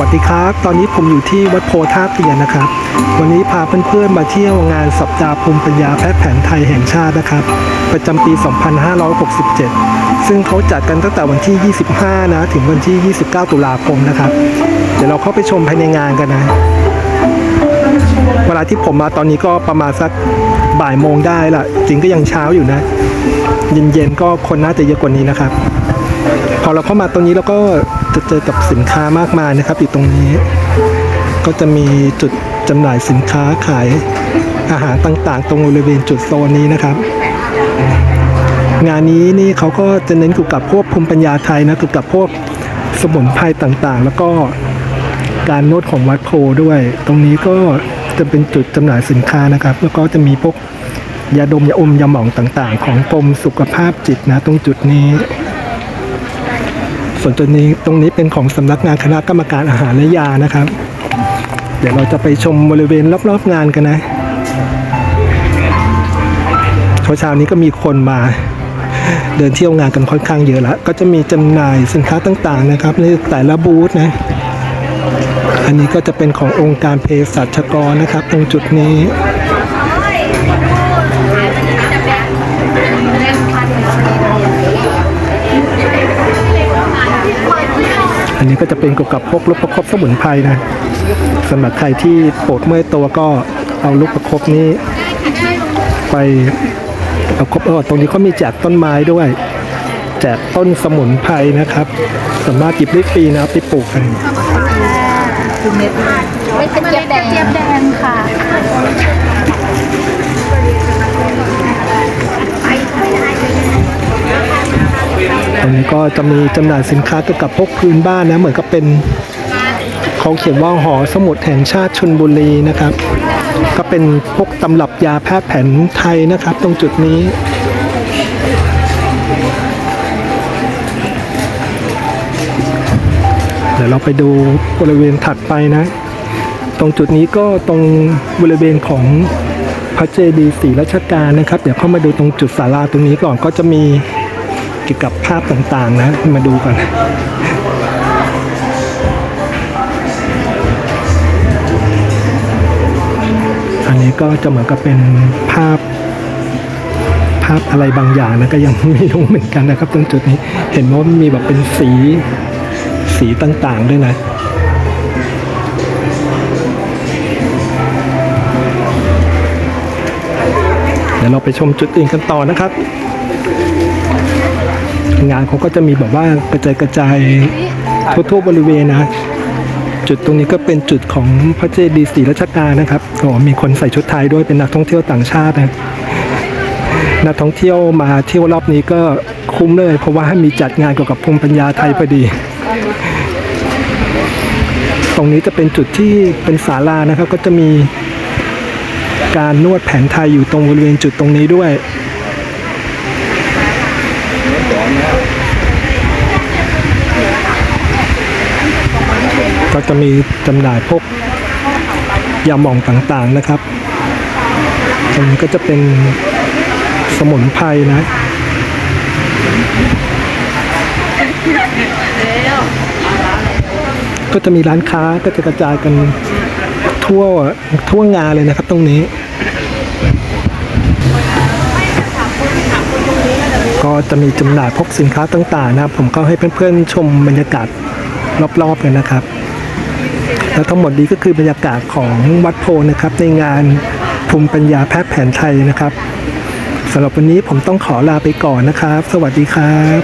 วัสดีครับ ตอนนี้ผมอยู่ที่วัดโพธาเตียนนะครับ วันนี้พาเพื่อนๆมาเที่ยวงานสัปดาห์ภูมิปัญญาแพทย์แผนไทยแห่งชาตินะครับ ประจำปี 2567 ซึ่งเขาจัดกันตั้งแต่วันที่ 25 นะ ถึงวันที่ 29 ตุลาคมนะครับ เดี๋ยวเราเข้าไปชมภายในงานกันนะ เวลาที่ผมมาตอนนี้ก็ประมาณสักบ่ายโมงได้ละจริงก็ยังเช้าอยู่นะ เย็นๆก็คนน่าจะเยอะกว่านี้นะครับ พอเราเข้ามาตรงนี้เราก็ จะเจอกับสินค้ามากมายนะครับ อยู่ตรงนี้ ก็จะมีจุดจำหน่ายสินค้าขายอาหารต่างๆ ตรงบริเวณจุดโซนนี้นะครับ งานนี้นี่เขาก็จะเน้นเกี่ยวกับพวกภูมิปัญญาไทยนะเกี่ยวกับพวกสมุนไพรต่างๆ แล้วก็การนวดของวัดโพด้วย ตรงนี้ก็จะเป็นจุดจำหน่ายสินค้านะครับ แล้วก็จะมีพวกยาดมยาอมยาหม่องต่างๆ ของกรมสุขภาพจิตนะ ตรงจุดนี้ ส่วนตัวนี้ตรงนี้เป็นของสำนักงานคณะกรรมการอาหารและยานะครับ เดี๋ยวเราจะไปชมบริเวณรอบๆงานกันนะเช้านี้ก็มีคนมาเดินเที่ยวงานกันค่อนข้างเยอะล้วก็จะมีจำหน่ายสินค้าต่างๆนะครับในแต่ละบูธนะอันนี้ก็จะเป็นขององค์การเภสัชกรนะครับ ตรงจุดนี้ นนี้ก็จะเป็นเกี่ยวกับพวกลูกประคบสมุนไพรนะสำหรับใครที่ปวดเมื่อยตัวก็เอาลูกประคบนี้ ไปเอาครบเออตรงนี้เขามีแจกต้นไม้ด้วย แจกต้นสมุนไพรนะครับ สามารถหยิบได้ฟรีนะครับไปปลูกกันเป็นกระเจี๊ยบแดงกระเจี๊ยบแดงค่ะ ก็จะมีจำหน่ายสินค้าเกี่ยวกับพวกพื้นบ้านนะ เหมือนกับเป็นเขาเขียนว่าหอสมุดแห่งชาติชนบุรีนะครับ ก็เป็นพวกตำรับยาแพทย์แผนไทยนะครับ ตรงจุดนี้เดี๋ยวเราไปดูบริเวณถัดไปนะ ตรงจุดนี้ก็ตรงบริเวณของพระเจดีย์ศรีรัชกาลนะครับ เดี๋ยวเข้ามาดูตรงจุดศาลาตรงนี้ก่อนก็จะมี เกี่ยวกับภาพต่างๆนะ มาดูกันอันนี้ก็จะเหมือนกับเป็นภาพภาพอะไรบางอย่างนะก็ยังไม่รู้เหมือนกันนะครับ ตรงจุดนี้เห็นว่ามีแบบเป็นสีสีต่างๆด้วยนะเดี๋ยวเราไปชมจุดอื่นกันต่อนะครับ งานเขาก็จะมีแบบว่ากระจายกระจายทั่วๆบริเวณนะ จุดตรงนี้ก็เป็นจุดของพระเจดีย์ศรีรัชกานะครับโอ้มีคนใส่ชุดไทยด้วยเป็นนักท่องเที่ยวต่างชาตินะนักท่องเที่ยวมาเที่ยวรอบนี้ก็คุ้มเลย เพราะว่ามีจัดงานเกี่ยวกับภูมิปัญญาไทยพอดี ตรงนี้จะเป็นจุดที่เป็นศาลานะครับ ก็จะมีการนวดแผนไทยอยู่ตรงบริเวณจุดตรงนี้ด้วย ก็จะมีจำหน่ายพวกยาหม่องต่างๆนะครับตรงนี้ก็จะเป็นสมุนไพรนะก็จะมีร้านค้าก็จะกระจายกันทั่วทั่วงานเลยนะครับตรงนี้ ก็จะมีจำหน่ายพวกสินค้าต่างๆนะครับ ผมก็ให้เพื่อนๆชมบรรยากาศรอบๆกันนะครับ และทั้งหมดนี้ก็คือบรรยากาศของวัดโพนะครับ ในงานภูมิปัญญาแพทย์แผนไทยนะครับสำหรับวันนี้ผมต้องขอลาไปก่อนนะครับ สวัสดีครับ